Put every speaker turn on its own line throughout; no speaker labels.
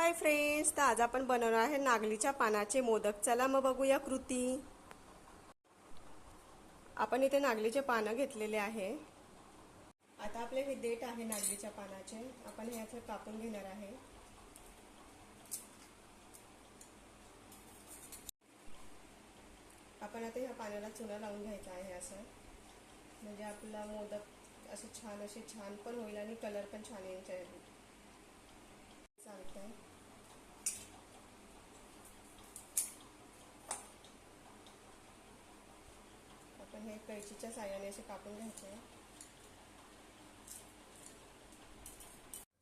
Hi friends तर आज आपण बनवणार आहे नागलीच्या पानाचे मोदक. चला मग बघूया कृती. आपण इथे नागलीचे पानं घेतलेले आहे. आता आपले हे देठ आहे नागलीच्या पानाचे. आपण हे असं कापून घेणार आहे. आपण आता ह्या पाण्याला चुना लावून घ्यायचा आहे असं. म्हणजे आपला मोदक असं छान असे छान पण होईल आणि कलर पण छान येईल. आहे आपण हे कैचीच्या साह्याने असे कापून घ्यायचे.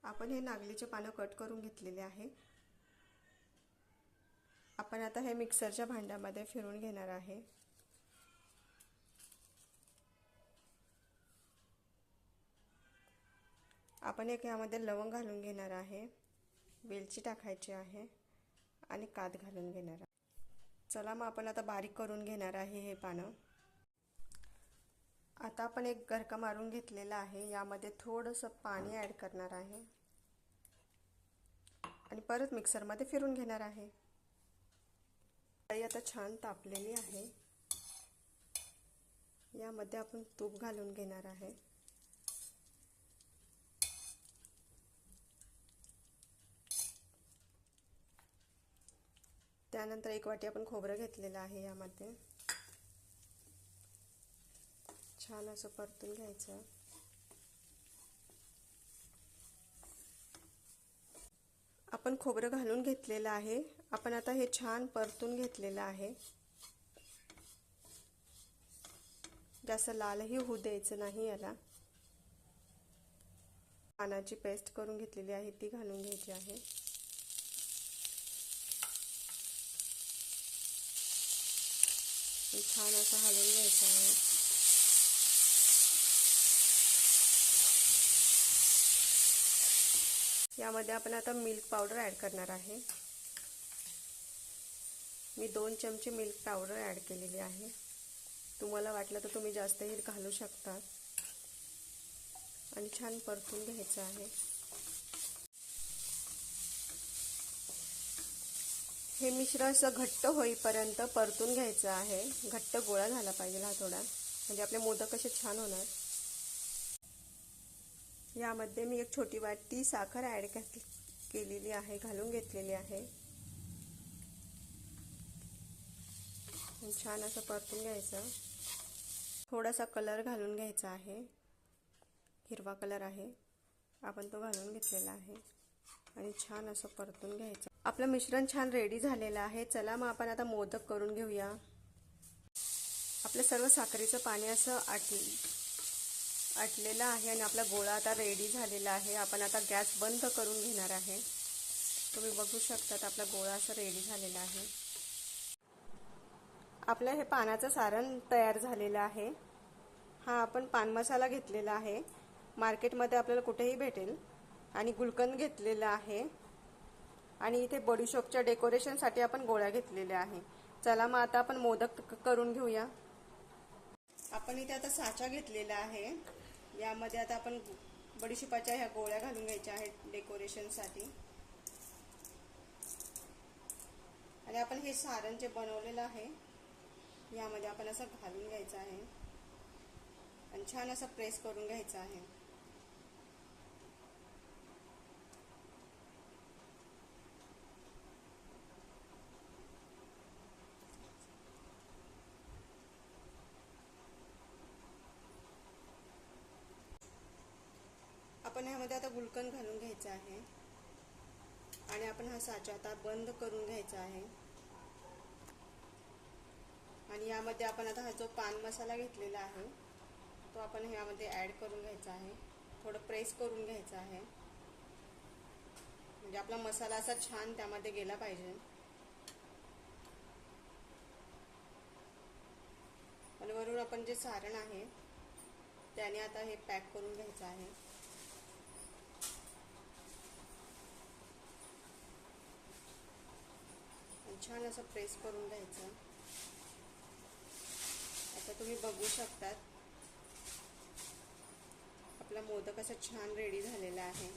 आपण हे नागलीचे पानं कट करून घेतलेले आहे. आपण आता हे मिक्सरच्या भांड्यामध्ये फिरून घेणार आहे. आपण एक यामध्ये लवंग घालून घेणार आहे. वेलची टाकायची आहे आणि कात घालून घेणार आहे. चला मग आपण आता बारीक करून घेणार आहे हे पानं. आता आपण एक घरका मारून घेतलेला आहे. यामध्ये थोडंसं पाणी ॲड करणार आहे. आणि परत मिक्सरमध्ये फिरून घेणार आहे. कढई आता छान तापलेली आहे. यामध्ये आपण तूप घालून घेणार आहे. त्यानंतर एक वाटी आपण खोबरं घेतलेलं आहे यामध्ये. छान असं परतून घ्यायचं. आपण खोबरं घालून घेतलेलं आहे. आपण आता हे छान परतून घेतलेलं आहे. जास्त लालही होऊ द्यायचं नाही याला. पानाची पेस्ट करून घेतलेली आहे ती घालून घ्यायची आहे. छान असं हलवून घ्यायचं आहे. यामध्ये आपण आता मिल्क पावडर ॲड करणार आहे. मी दोन चमचे मिल्क पावडर ॲड केलेली आहे. तुम्हाला वाटलं तर तुम्ही जास्तही घालू शकता. आणि छान परतून घ्यायचं आहे. हे मिश्रण असं घट्ट होईपर्यंत परतून घ्यायचं आहे. घट्ट गोळा झाला पाहिजे हा थोडा. म्हणजे आपले मोदक कसे छान होणार. यामध्ये मी एक छोटी वाटी साखर ॲड केलेली आहे घालून घेतलेली आहे. छान असं परतून घ्यायचं. थोडासा कलर घालून घ्यायचा आहे. हिरवा कलर आहे. आपण तो घालून घेतलेला आहे. आणि छान असं परतून घ्यायचं. आपलं मिश्रण छान रेडी झालेलं आहे. चला मग आपण आता मोदक करून घेऊया. आपलं सर्व साखरेचं पाणी असं आट आटलेला आहे आणि आपला गोळा आता रेडी झालेला आहे. आपण आता गॅस बंद करून घेणार आहे. तुम्ही बघू शकतात आपला गोळा असं रेडी झालेला आहे. आपलं हे पानाचं सारण तयार झालेलं आहे. हा आपण पान मसाला घेतलेला आहे. मार्केटमध्ये आपल्याला कुठेही भेटेल. आणि गुलकंद घेतलेलं आहे. आणि इथे बडीशोपच्या डेकोरेशनसाठी आपण गोळ्या घेतलेल्या आहे. चला मग आता आपण मोदक करून घेऊया. आपण इथे आता साचा घेतलेला आहे. यामध्ये आता आपण बडीशिपाच्या ह्या गोळ्या घालून घ्यायच्या आहेत डेकोरेशनसाठी. आणि आपण हे सारण जे बनवलेलं आहे यामध्ये आपण असं घालून घ्यायचं आहे. आणि छान असं प्रेस करून घ्यायचं आहे. आपण ह्यामध्ये आता गुलकंद घालून घ्यायचं आहे. आणि आपण हा साचा आता बंद करून घ्यायचा आहे. आणि यामध्ये आपण आता हा जो पान मसाला घेतलेला आहे तो आपण ह्यामध्ये ॲड करून घ्यायचा आहे. थोडं प्रेस करून घ्यायचं आहे. म्हणजे आपला मसाला असा छान त्यामध्ये गेला पाहिजे. आणि वरून आपण जे सारण आहे त्याने आता हे पॅक करून घ्यायचं आहे. छान असं प्रेस करून द्यायचं आता तुम्ही बघू शकतात. आपला मोदक असा छान रेडी झालेला आहे.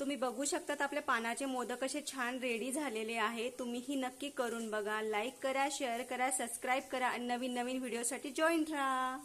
तुम्ही बघू शकतात आपल्या पानाचे मोदक असे छान रेडी झालेले आहे. तुम्हीही नक्की करून बघा. लाईक करा शेअर करा सबस्क्राईब करा आणि नवीन नवीन व्हिडिओसाठी जॉईन राहा.